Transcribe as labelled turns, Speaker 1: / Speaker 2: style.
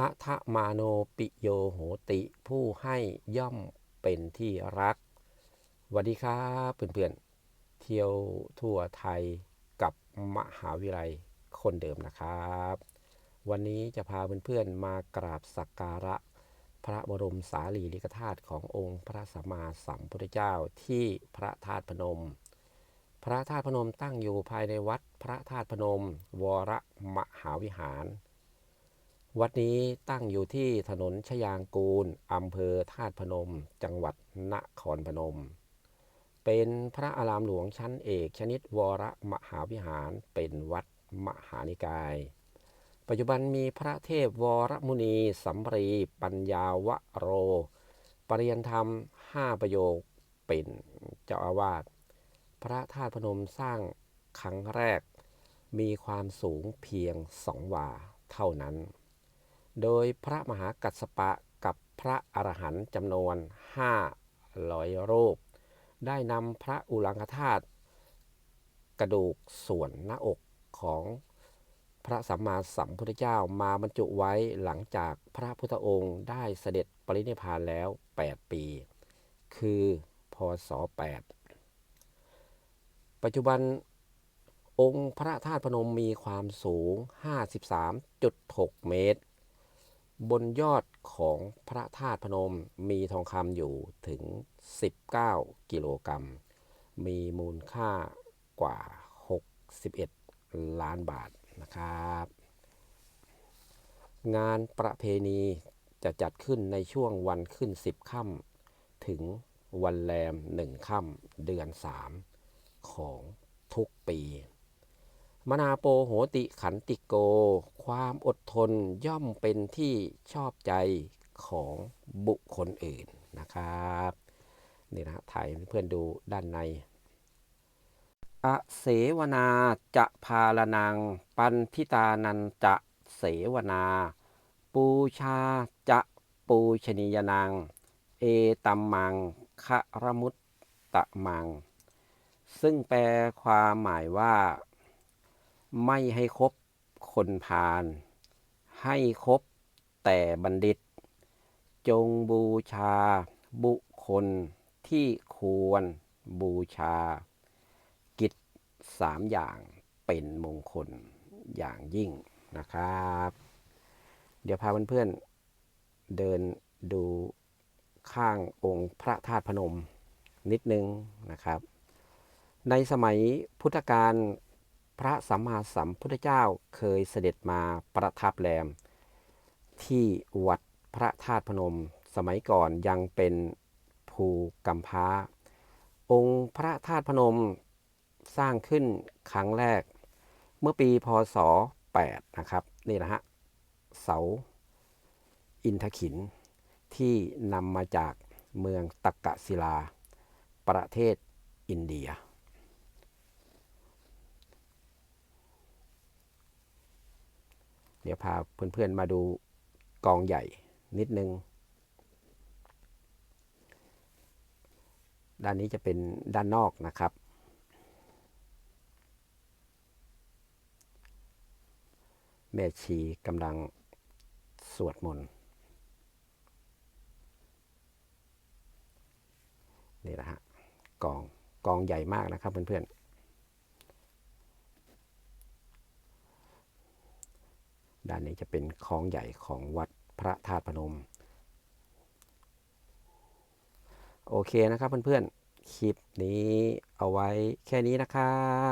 Speaker 1: ทะทะมาโนปิโยโหติ ผู้ให้ย่อมเป็นที่รักสวัสดีครับเพื่อนๆ เที่ยวทั่วไทยกับมหาวิทยาลัยคนเดิมนะครับ วันนี้จะพาเพื่อนๆมากราบสักการะ พระบรมสารีริกธาตุขององค์พระสัมมาสัมพุทธเจ้าที่พระธาตุพนม พระธาตุพนมตั้งอยู่ภายในวัดพระธาตุพนม วรมหาวิหาร วัดนี้ตั้งอยู่ที่ถนนชยางกูลอำเภอธาตุพนม จังหวัดนครพนม เป็นพระอารามหลวงชั้นเอกชนิดวรมหาวิหารเป็นวัดมหานิกาย ปัจจุบันมีพระเทพวรมุนีสัมปรีปัญญาวโรปริยนธรรมห้าประโยคเป็นเจ้าอาวาส พระธาตุพนมสร้างครั้งแรก มีความสูงเพียงสองวาเท่านั้น โดยพระมหากัสปะกับพระอรหันต์จำนวนห้าร้อยรูป ได้นำพระอุลังคธาตุกระดูกส่วนหน้าอกของพระสัมมาสัมพุทธเจ้ามาบรรจุไว้หลังจากพระพุทธองค์ได้เสด็จปรินิพานแล้ว 8 ปี คือพศ 8 ปัจจุบันองค์พระธาตุพนมมีความสูง 53.6 เมตร บนยอดของพระธาตุพนมมีทองคำอยู่ถึง 19 กิโลกรัม มีมูลค่ากว่า 61 ล้านบาทนะครับ งานประเพณีจะจัดขึ้นในช่วงวันขึ้น 10 ค่ำถึงวันแรมหนึ่งค่ำเดือน 3 ของทุกปี มนาโปโหติขันติโก ความอดทนย่อมเป็นที่ชอบใจของบุคคลอื่นนะครับนี่นะถ่ายเพื่อนดูด้านใน อเสวนาจะพาลนัง ปันทิตานันจะเสวนา ปูชาจะปูชนียนัง เอตัมมังคะรมุตตะมัง ซึ่งแปลความหมายว่า ไม่ให้คบคนพาลให้คบแต่บัณฑิต จงบูชา บุคคลที่ควรบูชา กิจสามอย่างเป็นมงคลอย่างยิ่งนะครับ เดี๋ยวพาเพื่อนๆเดินดูข้างองค์พระธาตุพนมนิดนึงนะครับ ในสมัยพุทธกาล พระสัมมาสัมพุทธเจ้าเคยเสด็จมาประทับแรม ที่วัดพระธาตุพนม สมัยก่อนยังเป็นภูกัมพาองค์พระธาตุพนมสร้างขึ้นครั้งแรก เมื่อปีพศ 8 นะครับ นี่นะฮะ เสาอินทขินที่นำมาจากเมืองตักกะศิลา ประเทศอินเดีย เดี๋ยวพาเพื่อนๆมาดูกองใหญ่นิดนึง ด้านนี้จะเป็นด้านนอกนะครับ แม่ชีกำลังสวดมนต์นี่นะฮะกองกองใหญ่มากนะครับเพื่อนๆ ด้านนี้จะเป็นคลองใหญ่ของวัดพระธาตุพนม โอเคนะครับเพื่อนๆ คลิปนี้เอาไว้แค่นี้นะครับ